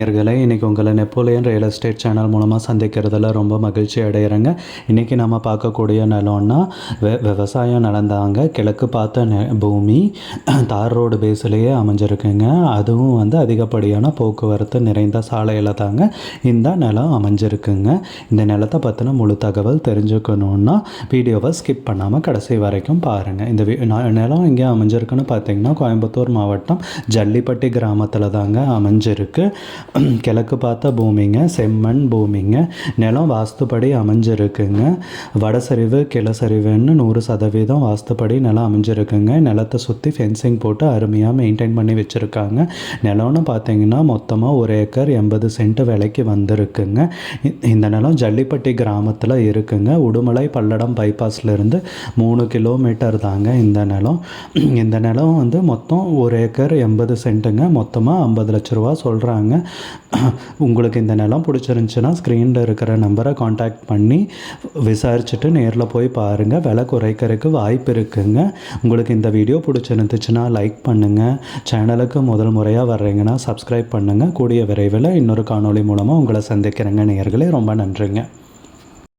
நேர்களை இன்றைக்கி உங்களை நெப்போலியன் ரியல் எஸ்டேட் சேனல் மூலமாக சந்திக்கிறதுல ரொம்ப மகிழ்ச்சி அடைகிறேங்க இன்றைக்கி நம்ம பார்க்கக்கூடிய நிலம்னா வெ விவசாயம் நடந்தாங்க. கிழக்கு பார்த்த நெ பூமி தார் ரோடு பேஸ்லேயே அமைஞ்சிருக்குங்க. அதுவும் வந்து அதிகப்படியான போக்குவரத்து நிறைந்த சாலையில் தாங்க இந்த நிலம் அமைஞ்சிருக்குங்க. இந்த நிலத்தை பற்றின முழு தகவல் தெரிஞ்சுக்கணுன்னா வீடியோவை ஸ்கிப் பண்ணாமல் கடைசி வரைக்கும் பாருங்கள் இந்த வி நிலம் எங்கே அமைஞ்சிருக்குன்னு பார்த்தீங்கன்னா கோயம்புத்தூர் மாவட்டம் ஜல்லிப்பட்டி கிராமத்தில் தாங்க அமைஞ்சிருக்கு. கிழக்கு பார்த்த பூமிங்க செம்மண் பூமிங்க நிலம் வாஸ்துப்படி அமைஞ்சிருக்குங்க. வடசரிவு கிளசரிவுன்னு நூறு சதவீதம் வாஸ்துப்படி நிலம் அமைஞ்சிருக்குங்க. நிலத்தை சுற்றி ஃபென்சிங் போட்டு அருமையாக மெயின்டைன் பண்ணி வச்சுருக்காங்க. நிலம்னு பார்த்தீங்கன்னா மொத்தமாக ஒரு ஏக்கர் எண்பது சென்ட் விலைக்கு வந்திருக்குங்க. இந்த நிலம் ஜல்லிப்பட்டி கிராமத்தில் இருக்குங்க. உடுமலை பல்லடம் பைபாஸ்லேருந்து மூணு கிலோமீட்டர் தாங்க இந்த நிலம். இந்த நிலம் வந்து மொத்தம் ஒரு ஏக்கர் எண்பது சென்ட்டுங்க மொத்தமாக ஐம்பது லட்ச ரூபா சொல்கிறாங்க உங்களுக்கு இந்த நிலம் பிடிச்சிருந்துச்சுன்னா ஸ்க்ரீனில் இருக்கிற நம்பரை காண்டாக்ட் பண்ணி விசாரிச்சுட்டு நேரில் போய் பாருங்கள் விலை குறைக்கிறதுக்கு வாய்ப்பு இருக்குங்க. உங்களுக்கு இந்த வீடியோ பிடிச்சிருந்துச்சுன்னா லைக் பண்ணுங்கள் சேனலுக்கு முதல் முறையாக வர்றீங்கன்னா சப்ஸ்கிரைப் பண்ணுங்கள் கூடிய விரைவில் இன்னொரு காணொளி மூலமாக உங்களை சந்திக்கிறேங்க. நேர்களே ரொம்ப நன்றிங்க.